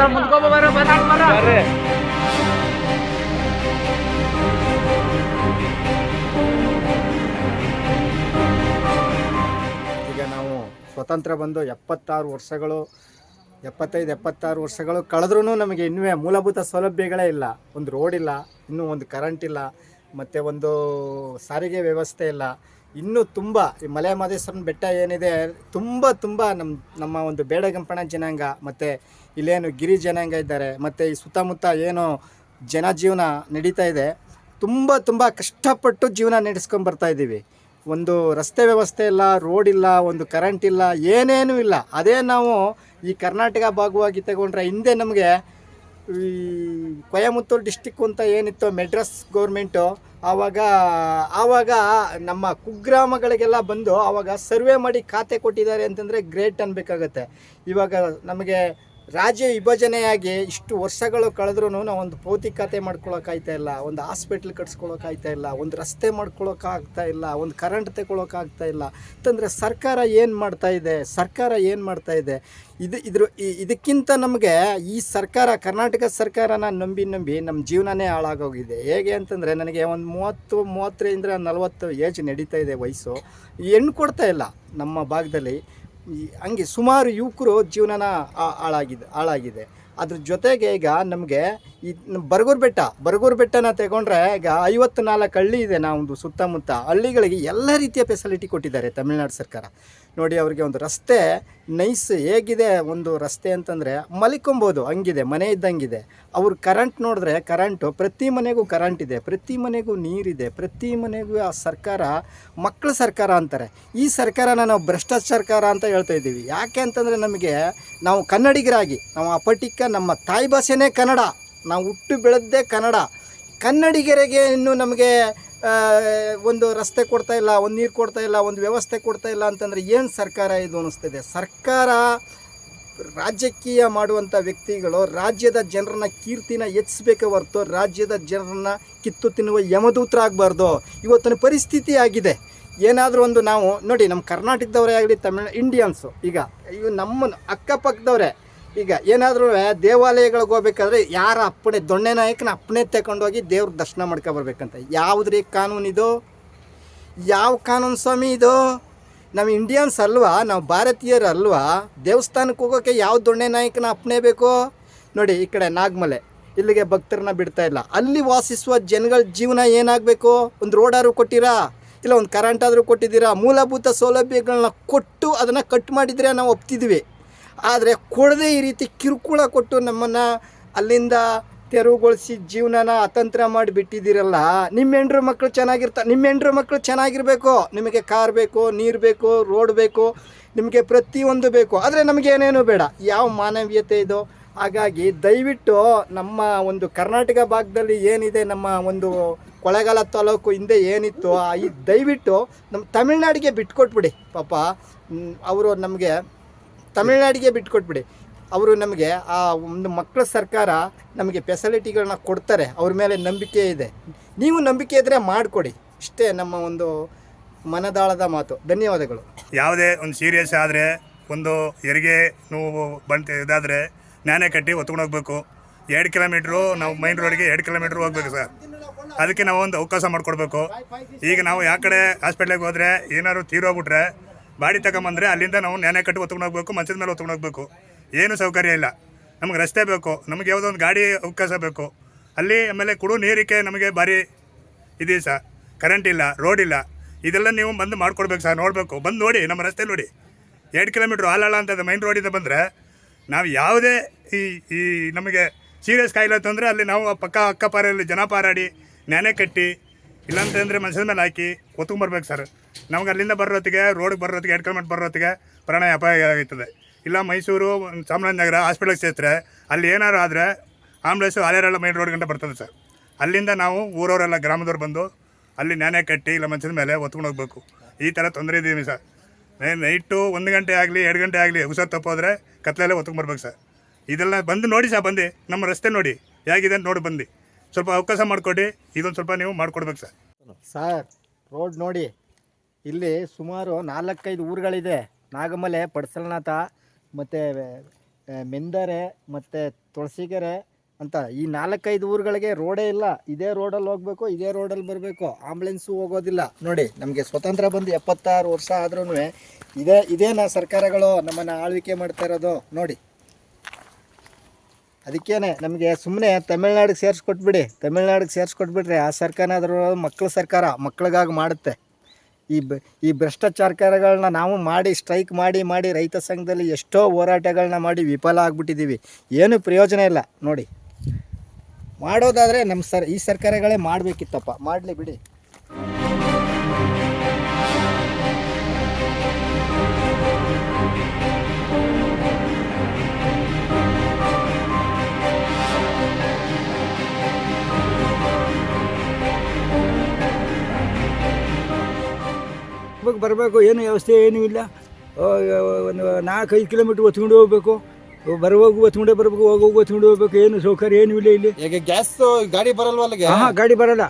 ಬರ ಬರ ಈಗ ನಾವು ಸ್ವತಂತ್ರ ಬಂದು ಎಪ್ಪತ್ತಾರು ವರ್ಷಗಳು ಎಪ್ಪತ್ತೈದು ಎಪ್ಪತ್ತಾರು ವರ್ಷಗಳು ಕಳೆದ್ರೂ ನಮಗೆ ಇನ್ನೂ ಮೂಲಭೂತ ಸೌಲಭ್ಯಗಳೇ ಇಲ್ಲ. ಒಂದು ರೋಡ್ ಇಲ್ಲ ಇನ್ನೂ ಒಂದು ಕರೆಂಟ್ ಇಲ್ಲ ಮತ್ತು ಒಂದು ಸಾರಿಗೆ ವ್ಯವಸ್ಥೆ ಇಲ್ಲ. ಇನ್ನೂ ತುಂಬ, ಈ ಮಲೆ ಮಹದೇಶ್ವರನ ಬೆಟ್ಟ ಏನಿದೆ, ತುಂಬ ತುಂಬ ನಮ್ಮ ನಮ್ಮ ಒಂದು ಬೇಡಗಂಪಣ ಜನಾಂಗ, ಮತ್ತು ಇಲ್ಲೇನು ಗಿರಿ ಜನಾಂಗ ಇದ್ದಾರೆ, ಮತ್ತು ಈ ಸುತ್ತಮುತ್ತ ಏನು ಜನಜೀವನ ನಡೀತಾ ಇದೆ, ತುಂಬ ತುಂಬ ಕಷ್ಟಪಟ್ಟು ಜೀವನ ನಡೆಸ್ಕೊಂಡು ಬರ್ತಾ ಇದ್ದೀವಿ. ಒಂದು ರಸ್ತೆ ವ್ಯವಸ್ಥೆ ಇಲ್ಲ, ರೋಡ್ ಇಲ್ಲ, ಒಂದು ಕರೆಂಟ್ ಇಲ್ಲ, ಏನೇನೂ ಇಲ್ಲ. ಅದೇ ನಾವು ಈ ಕರ್ನಾಟಕ ಭಾಗವಾಗಿ ತಗೊಂಡ್ರೆ ಹಿಂದೆ ನಮಗೆ ಈ ಕೊಯಮತ್ತೂರು ಡಿಸ್ಟಿಕ್ಕು ಅಂತ ಏನಿತ್ತು ಮೆಡ್ರಸ್ ಗೌರ್ಮೆಂಟು ಆವಾಗ ಆವಾಗ ನಮ್ಮ ಕುಗ್ರಾಮಗಳಿಗೆಲ್ಲ ಬಂದು ಆವಾಗ ಸರ್ವೆ ಮಾಡಿ ಖಾತೆ ಕೊಟ್ಟಿದ್ದಾರೆ ಅಂತಂದರೆ ಗ್ರೇಟ್ ಅನ್ಬೇಕಾಗತ್ತೆ. ಇವಾಗ ನಮಗೆ ರಾಜ್ಯ ವಿಭಜನೆಯಾಗಿ ಇಷ್ಟು ವರ್ಷಗಳು ಕಳೆದ್ರೂ ಒಂದು ಭೌತಿಕತೆ ಮಾಡ್ಕೊಳಕ್ಕಾಗ್ತಾ ಇಲ್ಲ, ಒಂದು ಹಾಸ್ಪಿಟ್ಲ್ ಕಟ್ಸ್ಕೊಳಕ್ಕಾಗ್ತಾ ಇಲ್ಲ, ಒಂದು ರಸ್ತೆ ಮಾಡ್ಕೊಳಕ್ಕಾಗ್ತಾ ಇಲ್ಲ, ಒಂದು ಕರೆಂಟ್ ತಗೊಳಕ್ಕಾಗ್ತಾ ಇಲ್ಲ. ಅಂತಂದರೆ ಸರ್ಕಾರ ಏನು ಮಾಡ್ತಾ ಇದೆ, ಸರ್ಕಾರ ಏನು ಮಾಡ್ತಾ ಇದೆ? ಇದು ಇದ್ರ ಇದಕ್ಕಿಂತ ನಮಗೆ ಈ ಸರ್ಕಾರ, ಕರ್ನಾಟಕ ಸರ್ಕಾರನ ನಂಬಿ ನಂಬಿ ನಮ್ಮ ಜೀವನನೇ ಹಾಳಾಗೋಗಿದೆ. ಹೇಗೆ ಅಂತಂದರೆ ನನಗೆ ಒಂದು ಮೂವತ್ತು, ಮೂವತ್ತರಿಂದ ನಲವತ್ತು ಏಜ್ ನಡೀತಾ ಇದೆ ವಯಸ್ಸು. ಹೆಣ್ಣು ಕೊಡ್ತಾ ಇಲ್ಲ ನಮ್ಮ ಭಾಗದಲ್ಲಿ. ಹಂಗೆ ಸುಮಾರು ಯುವಕರು ಜೀವನನ ಹಾಳಾಗಿದೆ ಹಾಳಾಗಿದೆ. ಅದ್ರ ಜೊತೆಗೆ ಈಗ ನಮಗೆ ಈ ಬರಗೂರ್ ಬರಗೂರು ಬೆಟ್ಟ, ಬರಗೂರು ಬೆಟ್ಟನ ತಗೊಂಡ್ರೆ ಈಗ ಐವತ್ತು ನಾಲ್ಕು ಹಳ್ಳಿ ಇದೆ ನಾವೊಂದು ಸುತ್ತಮುತ್ತ ಹಳ್ಳಿಗಳಿಗೆ ಎಲ್ಲ ರೀತಿಯ ಫೆಸಿಲಿಟಿ ಕೊಟ್ಟಿದ್ದಾರೆ ತಮಿಳ್ನಾಡು ಸರ್ಕಾರ. ನೋಡಿ ಅವರಿಗೆ ಒಂದು ರಸ್ತೆ ನೈಸ್ ಹೇಗಿದೆ, ಒಂದು ರಸ್ತೆ ಅಂತಂದರೆ ಮಲಿಕೊಂಬೋದು, ಹಂಗಿದೆ, ಮನೆ ಇದ್ದಂಗಿದೆ. ಅವ್ರು ಕರೆಂಟ್ ನೋಡಿದ್ರೆ ಕರೆಂಟು ಪ್ರತಿ ಮನೆಗೂ ಕರೆಂಟ್ ಇದೆ, ಪ್ರತಿ ಮನೆಗೂ ನೀರಿದೆ, ಪ್ರತಿ ಮನೆಗೂ ಆ ಸರ್ಕಾರ ಮಕ್ಕಳ ಸರ್ಕಾರ ಅಂತಾರೆ. ಈ ಸರ್ಕಾರನ ನಾವು ಭ್ರಷ್ಟ ಸರ್ಕಾರ ಅಂತ ಹೇಳ್ತಾ ಇದ್ದೀವಿ. ಯಾಕೆ ಅಂತಂದರೆ ನಮಗೆ ನಾವು ಕನ್ನಡಿಗರಾಗಿ, ನಾವು ಅಪಟಿಕ ನಮ್ಮ ತಾಯಿ ಭಾಷೆನೇ ಕನ್ನಡ. ನಾವು ಹುಟ್ಟು ಬೆಳೆದ್ದೇ ಕನ್ನಡ. ಕನ್ನಡಿಗರಿಗೆ ಇನ್ನು ನಮಗೆ ಒಂದು ರಸ್ತೆ ಕೊಡ್ತಾ ಇಲ್ಲ, ಒಂದು ನೀರು ಕೊಡ್ತಾ ಇಲ್ಲ, ಒಂದು ವ್ಯವಸ್ಥೆ ಕೊಡ್ತಾ ಇಲ್ಲ ಅಂತಂದರೆ ಏನು ಸರ್ಕಾರ ಇದು ಅನ್ನಿಸ್ತಿದೆ ಸರ್ಕಾರ ರಾಜಕೀಯ ಮಾಡುವಂಥ ವ್ಯಕ್ತಿಗಳು ರಾಜ್ಯದ ಜನರನ್ನ ಕೀರ್ತಿನ ಹೆಚ್ಚಿಸಬೇಕೆ ಹೊರತು ರಾಜ್ಯದ ಜನರನ್ನ ಕಿತ್ತು ತಿನ್ನುವ ಯಮದೂತ್ರ ಆಗಬಾರ್ದು. ಇವತ್ತಿನ ಪರಿಸ್ಥಿತಿ ಆಗಿದೆ. ಏನಾದರೂ ಒಂದು ನಾವು, ನೋಡಿ ನಮ್ಮ ಕರ್ನಾಟಕದವರೇ ಆಗಲಿ, ತಮಿಳ್ ಇಂಡಿಯನ್ಸು ಈಗ ಇವು ನಮ್ಮ ಅಕ್ಕಪಕ್ಕದವರೇ ಈಗ ಏನಾದರೂ ದೇವಾಲಯಗಳಿಗೆ ಹೋಗ್ಬೇಕಾದ್ರೆ ಯಾರ ಅಪ್ಪಣೆ, ದೊಣ್ಣೆ ನಾಯಕನ ಅಪ್ಪಣೆ ತಗೊಂಡೋಗಿ ದೇವ್ರ ದರ್ಶನ ಮಾಡ್ಕೊ ಬರ್ಬೇಕಂತ. ಯಾವುದ್ರಿ ಕಾನೂನಿದು ಯಾವ ಕಾನೂನು ಸ್ವಾಮಿ ಇದು? ನಮ್ಮ ಇಂಡಿಯನ್ಸ್ ಅಲ್ವಾ, ನಾವು ಭಾರತೀಯರು ಅಲ್ವಾ ದೇವಸ್ಥಾನಕ್ಕೆ ಹೋಗೋಕ್ಕೆ ಯಾವ ದೊಣ್ಣೆ ನಾಯಕನ ಅಪ್ಪಣೆ ಬೇಕು? ನೋಡಿ, ಈ ಕಡೆ ನಾಗಮಲೆ. ಇಲ್ಲಿಗೆ ಭಕ್ತರನ್ನ ಬಿಡ್ತಾ ಇಲ್ಲ. ಅಲ್ಲಿ ವಾಸಿಸುವ ಜನಗಳ ಜೀವನ ಏನಾಗಬೇಕು? ಒಂದು ರೋಡಾದ್ರು ಕೊಟ್ಟಿರಾ? ಇಲ್ಲ ಒಂದು ಕರೆಂಟ್ ಆದರೂ ಕೊಟ್ಟಿದ್ದೀರಾ? ಮೂಲಭೂತ ಸೌಲಭ್ಯಗಳನ್ನ ಕೊಟ್ಟು ಅದನ್ನು ಕಟ್ ಮಾಡಿದರೆ ನಾವು ಒಪ್ತಿದ್ವಿ. ಆದರೆ ಕೊಡದೆ ಈ ರೀತಿ ಕಿರುಕುಳ ಕೊಟ್ಟು ನಮ್ಮನ್ನು ಅಲ್ಲಿಂದ ತೆರವುಗೊಳಿಸಿ ಜೀವನನ ಅತಂತ್ರ ಮಾಡಿ ಬಿಟ್ಟಿದ್ದೀರಲ್ಲ ನಿಮ್ಮ ಹೆಂಡ್ರ ಮಕ್ಕಳು ಚೆನ್ನಾಗಿರ್ತಾ, ನಿಮ್ಮ ಹೆಂಡ್ರ ಮಕ್ಕಳು ಚೆನ್ನಾಗಿರಬೇಕು. ನಿಮಗೆ ಕಾರ್ ಬೇಕು, ನೀರು ಬೇಕು, ರೋಡ್ ಬೇಕು, ನಿಮಗೆ ಪ್ರತಿಯೊಂದು ಬೇಕು. ಆದರೆ ನಮಗೇನೇನು ಬೇಡ. ಯಾವ ಮಾನವೀಯತೆ ಇದು? ಹಾಗಾಗಿ ದಯವಿಟ್ಟು ನಮ್ಮ ಒಂದು ಕರ್ನಾಟಕ ಭಾಗದಲ್ಲಿ ಏನಿದೆ, ನಮ್ಮ ಒಂದು ಕೊಳೆಗಾಲ ತಾಲೂಕು ಹಿಂದೆ ಏನಿತ್ತು ಈ ದಯವಿಟ್ಟು ನಮ್ಮ ತಮಿಳ್ನಾಡಿಗೆ ಬಿಟ್ಕೊಟ್ಬಿಡಿ. ಪಾಪ ಅವರು ನಮಗೆ ತಮಿಳ್ನಾಡಿಗೆ ಬಿಟ್ಕೊಟ್ಬಿಡಿ. ಅವರು ನಮಗೆ ಆ ಒಂದು ಮಕ್ಕಳ ಸರ್ಕಾರ ನಮಗೆ ಫೆಸಿಲಿಟಿಗಳನ್ನ ಕೊಡ್ತಾರೆ. ಅವ್ರ ಮೇಲೆ ನಂಬಿಕೆ ಇದೆ. ನೀವು ನಂಬಿಕೆ ಇದ್ದರೆ ಮಾಡಿಕೊಡಿ. ಇಷ್ಟೇ ನಮ್ಮ ಒಂದು ಮನದಾಳದ ಮಾತು. ಧನ್ಯವಾದಗಳು. ಯಾವುದೇ ಒಂದು ಸೀರಿಯಸ್ ಆದರೆ, ಒಂದು ಹೆರಿಗೆ ನೋವು ಬಂತು ಇದಾದರೆ ನಾನೇ ಕಟ್ಟಿ ಹೊತ್ಕೊಂಡು ಹೋಗ್ಬೇಕು. ಎರಡು ಕಿಲೋಮೀಟ್ರು ನಾವು ಮೈನ್ ರೋಡ್ಗೆ ಎರಡು ಕಿಲೋಮೀಟ್ರ್ ಹೋಗ್ಬೇಕು ಸರ್. ಅದಕ್ಕೆ ನಾವು ಒಂದು ಅವಕಾಶ ಮಾಡಿಕೊಡ್ಬೇಕು. ಈಗ ನಾವು ಯಾವ ಕಡೆ ಹಾಸ್ಪಿಟ್ಲಿಗೆ ಹೋದರೆ ಏನಾದ್ರು ತೀರೋಗ್ಬಿಟ್ರೆ ಬಾಡಿ ತಗೊಂಬಂದರೆ ಅಲ್ಲಿಂದ ನಾವು ನ್ಯಾಯ ಕಟ್ಟಿ ಹೊತ್ಕೊಂಡು ಹೋಗ್ಬೇಕು, ಮಂಚದ ಮೇಲೆ ಹೊತ್ಕೊಂಡು ಹೋಗ್ಬೇಕು. ಏನು ಸೌಕರ್ಯ ಇಲ್ಲ. ನಮಗೆ ರಸ್ತೆ ಬೇಕು, ನಮಗೆ ಯಾವುದೋ ಒಂದು ಗಾಡಿ ಅವಕಾಶ ಬೇಕು. ಅಲ್ಲಿ ಆಮೇಲೆ ಕುಡು ನೀರಿಕೆ ನಮಗೆ ಭಾರಿ ಇದೆ ಸರ್ ಕರೆಂಟ್ ಇಲ್ಲ ರೋಡ್ ಇಲ್ಲ. ಇದೆಲ್ಲ ನೀವು ಬಂದು ಮಾಡ್ಕೊಡ್ಬೇಕು ಸರ್ ನೋಡಬೇಕು. ಬಂದು ನೋಡಿ, ನಮ್ಮ ರಸ್ತೆ ನೋಡಿ. ಎರಡು ಕಿಲೋಮೀಟ್ರ್ ಆಲಾಳ ಅಂತದ ಮೈನ್ ರೋಡಿಂದ ಬಂದರೆ ನಾವು ಯಾವುದೇ ಈ ಈ ನಮಗೆ ಸೀರಿಯಸ್ ಕಾಯಿಲೆ ತಂದರೆ ಅಲ್ಲಿ ನಾವು ಪಕ್ಕ ಅಕ್ಕಪಾರಲ್ಲಿ ಜನ ಪಾರಾಡಿ ನೆನೆ ಕಟ್ಟಿ ಇಲ್ಲಾಂತಂದರೆ ಮನುಷ್ಯನ ಮೇಲೆ ಹಾಕಿ ಹೊತ್ಕೊಂಬರ್ಬೇಕು ಸರ್ ನಮ್ಗೆ ಅಲ್ಲಿಂದ ಬರೋತ್ತಿಗೆ ರೋಡ್ಗೆ ಬರೋತ್ತಿಗೆ ಎರಡು ಕಿಲೋಮೀಟ್ರ್ ಬರೋತ್ತಿಗೆ ಪ್ರಾಣ ಅಪಾಯ ಆಗುತ್ತದೆ. ಇಲ್ಲ ಮೈಸೂರು ಚಾಮರಾಜನಗರ ಹಾಸ್ಪಿಟ್ಲಿಗೆ ಸೇರಿದ್ರೆ ಅಲ್ಲಿ ಏನಾರು ಆದರೆ ಆಂಬುಲೆನ್ಸ್ ಹಾಲೇರೆಲ್ಲ ಮೈನ್ ರೋಡ್ ಗಂಟೆ ಬರ್ತದೆ ಸರ್ ಅಲ್ಲಿಂದ ನಾವು ಊರವರೆಲ್ಲ, ಗ್ರಾಮದವ್ರು ಬಂದು ಅಲ್ಲಿ ನಾನೇ ಕಟ್ಟಿ ಇಲ್ಲ ಮಂಚದ ಮೇಲೆ ಒತ್ಕೊಂಡು ಹೋಗ್ಬೇಕು. ಈ ಥರ ತೊಂದರೆ ಇದ್ದೀವಿ ಸರ್ ನೈಟು ಒಂದು ಗಂಟೆ ಆಗಲಿ, ಎರಡು ಗಂಟೆ ಆಗಲಿ ಹುಷಾರು ತಪ್ಪೋದ್ರೆ ಕತ್ಲೆಲ್ಲ ಹೊತ್ಕೊಂಡು ಬರ್ಬೇಕು ಸರ್ ಇದೆಲ್ಲ ಬಂದು ನೋಡಿ ಸರ್ ಬಂದು. ನಮ್ಮ ರಸ್ತೆ ನೋಡಿ. ಹೇಗಿದೆ ನೋಡಿ ಬಂದು. ಸ್ವಲ್ಪ ಅವಕಾಶ ಮಾಡಿಕೊಡಿ, ಇದೊಂದು ಸ್ವಲ್ಪ ನೀವು ಮಾಡಿಕೊಡ್ಬೇಕು ಸರ್. ಸರ್, ರೋಡ್ ನೋಡಿ. ಇಲ್ಲಿ ಸುಮಾರು ನಾಲ್ಕೈದು ಊರುಗಳಿದೆ. ನಾಗಮಲೆ, ಪಡ್ಸಲನಾಥ, ಮತ್ತು ಮೆಂದರೆ, ಮತ್ತು ತುಳಸಿಗೆರೆ ಅಂತ. ಈ ನಾಲ್ಕೈದು ಊರುಗಳಿಗೆ ರೋಡೇ ಇಲ್ಲ. ಇದೇ ರೋಡಲ್ಲಿ ಹೋಗಬೇಕು, ಇದೇ ರೋಡಲ್ಲಿ ಬರಬೇಕು. ಆಂಬುಲೆನ್ಸು ಹೋಗೋದಿಲ್ಲ. ನೋಡಿ, ನಮಗೆ ಸ್ವತಂತ್ರ ಬಂದು ಎಪ್ಪತ್ತಾರು ವರ್ಷ ಆದ್ರೂ ಇದೇ, ಇದೇನಾ ಸರ್ಕಾರಗಳು ನಮ್ಮನ್ನು ಆಳ್ವಿಕೆ ಮಾಡ್ತಾ ಇರೋದು? ನೋಡಿ. ಅದಕ್ಕೇನೆ ನಮಗೆ ಸುಮ್ಮನೆ ತಮಿಳ್ನಾಡಿಗೆ ಸೇರಿಸ್ಕೊಟ್ಬಿಡಿ ತಮಿಳ್ನಾಡಿಗೆ ಸೇರಿಸ್ಕೊಟ್ಬಿಟ್ರೆ ಆ ಸರ್ಕಾರ ಮಕ್ಕಳ ಸರ್ಕಾರ ಮಕ್ಕಳಿಗಾಗಿ ಮಾಡುತ್ತೆ. ಈ ಬ, ಈ ಭ್ರಷ್ಟಾಚಾರಗಳನ್ನ ನಾವು ಮಾಡಿ ಸ್ಟ್ರೈಕ್ ಮಾಡಿ ಮಾಡಿ ರೈತ ಸಂಘದಲ್ಲಿ ಎಷ್ಟೋ ಹೋರಾಟಗಳನ್ನ ಮಾಡಿ ವಿಫಲ ಆಗಿಬಿಟ್ಟಿದ್ದೀವಿ ಏನು ಪ್ರಯೋಜನ ಇಲ್ಲ. ನೋಡಿ. ಮಾಡೋದಾದರೆ ನಮ್ಮ ಸರ್, ಈ ಸರ್ಕಾರಗಳೇ ಮಾಡಬೇಕಿತ್ತಪ್ಪ. ಮಾಡಲಿ ಬಿಡಿ. ಬರಬೇಕು ಏನು ವ್ಯವಸ್ಥೆ ಏನೂ ಇಲ್ಲ. ಒಂದು ನಾಲ್ಕೈದು ಕಿಲೋಮೀಟ್ರ್ ಒತ್ಕೊಂಡು ಹೋಗ್ಬೇಕು. ಬರುವಾಗ ಒತ್ಕೊಂಡೇ ಬರಬೇಕು ಹೋಗೋವಾಗ ಒತ್ಕೊಂಡು ಹೋಗ್ಬೇಕು ಏನು ಸೌಕರ್ಯ ಏನೂ ಇಲ್ಲ ಇಲ್ಲಿ. ಈಗ ಗ್ಯಾಸ್ ಗಾಡಿ ಬರಲ್ವಲ್ಲ ಹಾಂ ಗಾಡಿ ಬರಲ್ಲ.